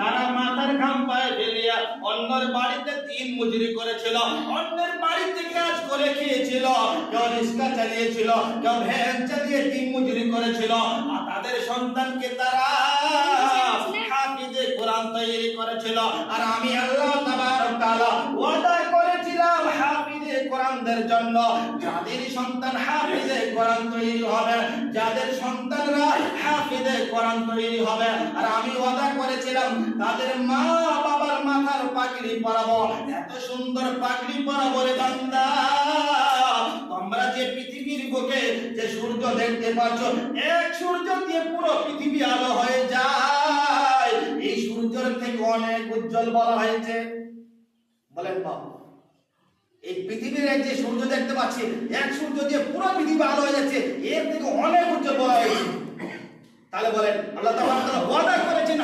তারা মাথার ঘাম পায়ে ফেলিয়া অন্যের বাড়িতে তিন মজুরি করেছিল। অন্যের বাড়িতে কাজ করে খেয়েছিল, কেউ রিক্সা চালিয়েছিল, কেউ ভ্যান চালিয়ে দিন মজুরি করেছিল। আর তাদের সন্তানকে তারা হাফিজে কোরআন তৈরি করেছিল। আর আমি আল্লাহ তাবারক তাআলা ওয়াদা করেছিলাম হাফিজে কোরআনদের জন্য। যাদের সন্তান হাফিজে কোরআন তৈরি হবে, যাদের সন্তানরা হাফিজে কোরআন তৈরি হবে। আর আমি ওয়াদা করেছিলাম, তাদের মা বাবার মাথার পাগড়ি পরাবো। এত সুন্দর পাগড়ি পরাবো রে বান্দা। তোমরা যে পৃথিবীর বুকে যে সূর্য দেখতে পাচ্ছ, এক সূর্য দিয়ে পুরো পৃথিবী আলো হয়ে যায়। এই সূর্যের থেকে অনেক উজ্জ্বল বলা হয়েছে। বলেন বাবু, এই পৃথিবীর যে সূর্য দেখতে পাচ্ছি, এক সূর্য দিয়ে পুরো পৃথিবী আলো হয়ে যাচ্ছে, এর থেকে অনেক উজ্জ্বল বলা হয়েছে। তাহলে বলেন, আল্লাহ ওয়াদা করেছেন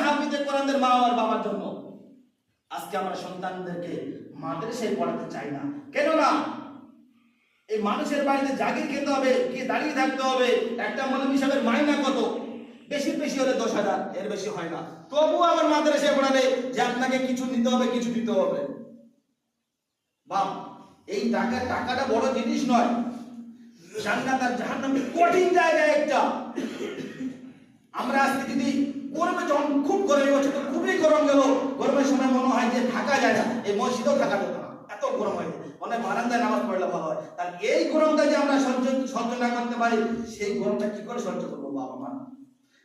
কোরআনদের মা আর বাবার জন্য। আজকে আমরা সন্তানদেরকে মাদ্রাসায় পড়াতে চাই না। কেন না এই মানুষের বাড়িতে জাগির খেতে হবে কি দাঁড়িয়ে থাকতে হবে, একটা মৌলবী সাহেবের মাইনা কত? বেশি বেশি হলে দশ হাজার, এর বেশি হয় না। তবু আমার মাদ্রাসায় পড়াবে যে আপনাকে কিছু দিতে হবে, কিছু দিতে হবে। বাপ, এই টাকা টাকাটা বড় জিনিস নয়। জান্নাত আর জাহান্নাম কঠিন জায়গা একটা। আমরা আজকে যদি গরমে যখন খুব গরমে যে থাকা যায় না এই মসজিদেও থাকা যেত না এত গরম হয় মনে হয় বারান্দায় নামাজ পড়লে ভালো হয় তার এই গরমটা যে আমরা সহ্য সহ্য না করতে পারি সেই গরমটা কি করে সহ্য করবো বাবা মা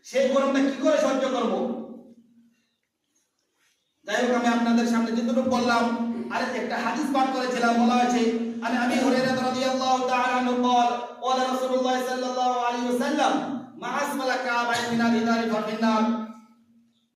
সেই গরমটা কি করে সহ্য করবো যাই হোক আমি আপনাদের সামনে যেটুকু বললাম আর একটা হাদিস পাঠ করেছিলাম বলা হয়েছে আমি আমি হুরায়রা রাদিয়াল্লাহু তাআলা আনহু قال قال رسول الله صلى الله عليه وسلم ما اسفل كعبين من الإدار ففي النار